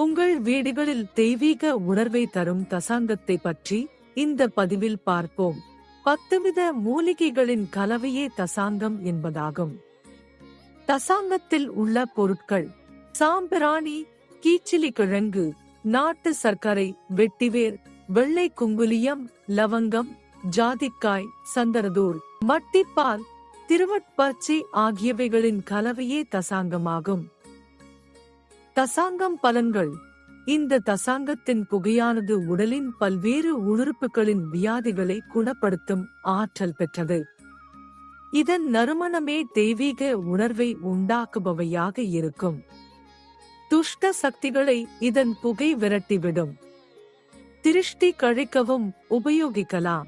உங்கள் வீடுகளில் தெய்வீக உணர்வை தரும் தசாங்கத்தை பற்றி இந்த பதிவில் பார்ப்போம். பத்துவித மூலிகைகளின் கலவையே தசாங்கம் என்பதாகும். தசாங்கத்தில் உள்ள பொருட்கள் சாம்பிராணி கீச்சிலி கிழங்கு நாட்டு சர்க்கரை வெட்டிவேர் வெள்ளை குங்குலியம் லவங்கம் ஜாதிக்காய் சந்தரதூர் மட்டிப்பால் திருவட்பச்சி ஆகியவைகளின் கலவையே தசாங்கமாகும். தசாங்கம் பலன்கள். இந்த தசாங்கத்தின் புகையானது உடலின் பல்வேறு உறுப்புகளின் வியாதிகளை குணப்படுத்தும் ஆற்றல் பெற்றது. இதன் நறுமணமே தெய்வீக உணர்வை உண்டாக்குபவையாக இருக்கும். துஷ்ட சக்திகளை இதன் புகை விரட்டிவிடும். திருஷ்டி கழிக்கவும் உபயோகிக்கலாம்.